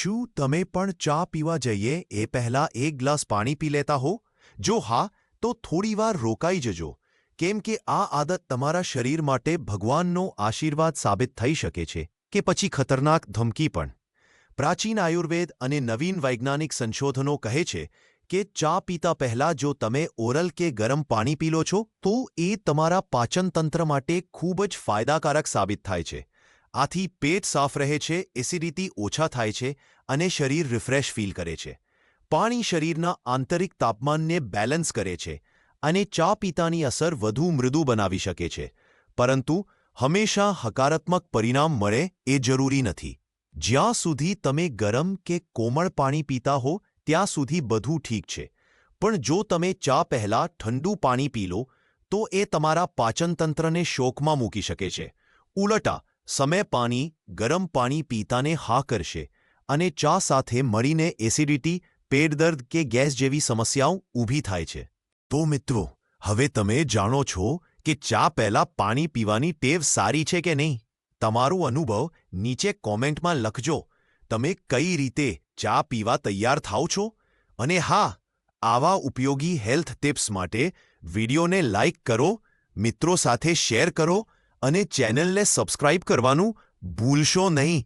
શું તમે પણ ચા પીવા જઈએ એ પહેલાં એક ગ્લાસ પાણી પી લેતા હો? જો હા, તો થોડીવાર રોકાઈ જજો. કેમ કે આ આદત તમારા શરીર માટે ભગવાનનો આશીર્વાદ સાબિત થઈ શકે છે. કે પછી ખતરનાક ધમકી પણ. પ્રાચીન આયુર્વેદ અને નવીન વૈજ્ઞાનિક સંશોધનો કહે છે કે ચા પીતા પહેલાં જો તમે ઓરલ કે ગરમ પાણી પી લો છો, તો એ તમારા પાચનતંત્ર માટે ખૂબ જ ફાયદાકારક સાબિત થાય છે. આથી પેટ સાફ રહે છે, એસિડિટી ઓછા થાય છે અને શરીર રિફ્રેશ ફીલ કરે છે. પાણી શરીરના આંતરિક તાપમાનને બેલેન્સ કરે છે અને ચા પીતાની અસર વધુ મૃદુ બનાવી શકે છે. પરંતુ હંમેશા હકારાત્મક પરિણામ મળે એ જરૂરી નથી. જ્યાં સુધી તમે ગરમ કે કોમળ પાણી પીતા હો, ત્યાં સુધી બધું ઠીક છે. પણ જો તમે ચા પહેલાં ઠંડુ પાણી પી લો, તો એ તમારા પાચનતંત્રને શોકમાં મૂકી શકે છે. ઉલટા સમય પાણી, ગરમ પાણી પીતાને હા કરશે અને ચા સાથે મળીને એસિડિટી પેટ દર્દ કે ગેસ જેવી સમસ્યાઓ ઊભી થાય છે. તો મિત્રો, હવે તમે જાણો છો કે ચા પહેલાં પાણી પીવાની ટેવ સારી છે કે નહીં? તમારો અનુભવ નીચે કોમેન્ટમાં લખજો. તમે કઈ રીતે ચા પીવા તૈયાર થાઓ છો? અને હા, આવા ઉપયોગી હેલ્થ ટિપ્સ માટે વિડીયોને લાઇક કરો, મિત્રો સાથે શેર કરો અને ચેનલને સબસ્ક્રાઇબ કરવાનું ભૂલશો નહીં.